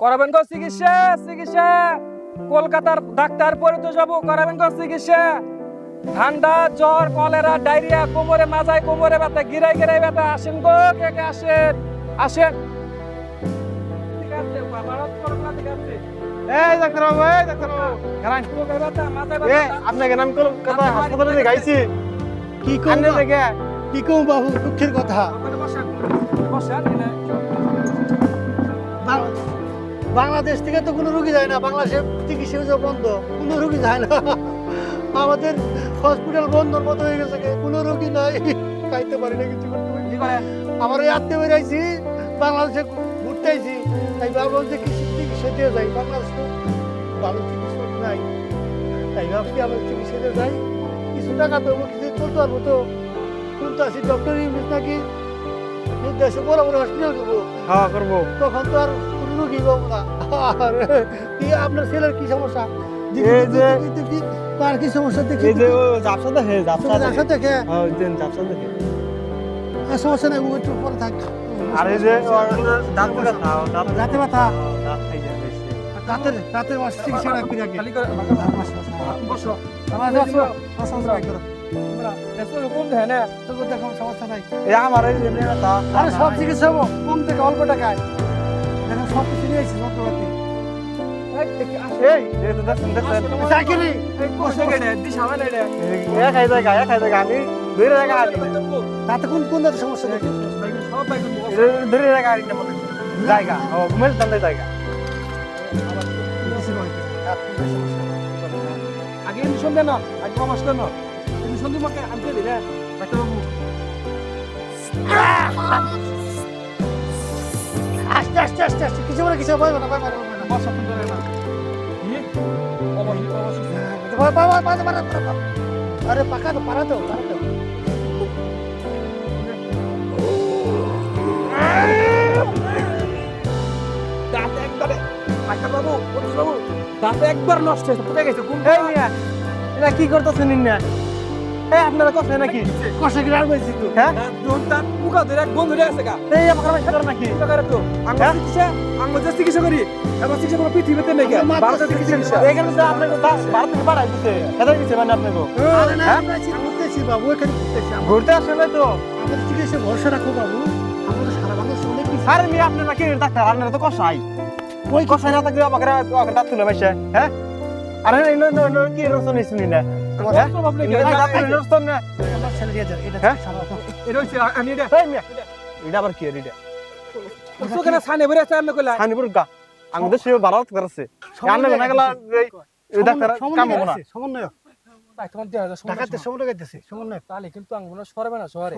করাবেন গো চিকিৎসা চিকিৎসা। কলকাতার ডাক্তার পরে তো যাব করাবেন গো চিকিৎসা। ঠান্ডা জ্বর কলেরা ডায়রিয়া কোমরে মাজায় কোমরে ব্যথা গিরাই গিরাই ব্যথা। আসেন গো কে কে আসেন? আসেন। এই ডাক্তারবাবু এই ডাক্তারবাবু। ব্যথা আপনাকে নাম কলকাতা হাসপাতালে দেখাইছি। কি আন্নে কম দেখে। কি কম বাবু দুঃখের কথা। বসেন বসেন। বাংলাদেশ থেকে তো কোনো রুগী যায় না বাংলাদেশে চিকিৎসা বন্ধ কোনো রুগী যায় না। আমাদের হসপিটাল বন্ধর মতো হয়ে গেছে কোনো রুগী নাই খাইতে পারি না কিছু করতে পারি। আমার এই আত্মীয় বেরাইছি বাংলাদেশে ঘুরতে আইছি তাই ভাবলাম যে কিছু চিকিৎসা দিয়ে যাই বাংলাদেশ তো ভালো চিকিৎসক নাই। তাই ভাবছি আমার চিকিৎসা দিয়ে যাই। কিছু টাকা দেবো কিছু চলতে পারব তো। শুনতে আসি ডক্টর ইংলিশ নাকি এই দেশে বড় বড় হসপিটাল করব। হ্যাঁ করব। তখন তো আর কি আপনার ছেলের কি সমস্যা? এই যে- তার কি সমস্যা দেখি এই যে ও জাপসা দেখে জাপসা সমস্যা দেখে। হ্যাঁ ওই জাপসা দেখে। আর সমস্যা নেই ও একটু পরে থাক। আর এই যে দাঁত ব্যথা দাঁত ব্যথা? দাঁত খাই যায় রাতের রাতের মাস চিকিৎসা রাখবি নাকি খালি করে বসো আমার আসো, সমস্যা নাই? সব চিকিৎসা হব কম থেকে অল্প টাকায়। দেখো সব কিছু নিয়েছি যন্ত্রপাতি এই দেখি আসো এই এই তো দেখছেন দেখছেন চাকরি এই কোন জায়গায় দিশা মানে রে এ খাই জায়গা এ খাই জায়গা আমি ধরে জায়গা আনি তাতে কোন কোন সমস্যা দেখি সব বাইক ধরে মনে জায়গা ও ঘুমের দান্দায় জায়গা নয়। আগে ইনশন দেন আগে কম আসলেন না ইনশন আনতে দিলে ডাক্তার বাবু আস্তে আস্তে আস্তে কিছু বলে কিছু না বলব না, না। বসা ফোন করে না আরে পাকা তো পারা তো পারা তো। দাঁত একবারে ডাক্তার বাবু বাবু দাঁত একবার নষ্ট হয়েছে ফুটে গেছে এটা কি করতেছেন ইন্না এই আপনারা কথা নাকি? কষে গ্রাম হয়েছি তো? হ্যাঁ? দাঁত দাঁত মুখা ধরে এক বন্ধ আছে গা। এই আমার ভাই সাদর নাকি? করে তো। আঙ্গুল হ্যাঁ? চিকিৎসা আঙ্গুল যে চিকিৎসা করি এবার চিকিৎসা কোনো পৃথিবীতে নেই গা। আমার ভারতের চিকিৎসা এখানে তো আপনাকে দাস ভারত থেকে পাঠাই দিতে এটা কিছু মানে আপনাকে। আরে হ্যাঁ? আমরা আছি ঘুরতেছি বাবু এখানে ঘুরতেছি ঘুরতে আসলে তো। আমাদের চিকিৎসা ভরসা রাখো বাবু। আমাদের সারা বাংলাদেশে অনেক কিছু আরে মিয়া আপনি নাকি ডাক্তার আপনারা তো কষাই। ওই কষাই না থাকলে আমাকে তুলে হ্যাঁ? আরে এই নো নো নো কি রসন নিছেন না? আপনি এই দাঁত তুলে রসন না আমার ছেলে দিয়ে যান এটা? সারা এটা হচ্ছে আমি এটা এই মিয়া এটা আবার কি এটা? ওখানে সানে ভরে আছে আমি কইলা হানিপুর গা। আমি সে ভারত করছে। রান্না বান্না গেলা এই এই ডাক্তার কাম হবে না। সমন্বয়। তাই তোমার দেয়া যায় ঢাকাতে সমন্বয় গাইতেছি সমন্বয়। তাহলে কিন্তু আঙ্গুল সরবে না শহরে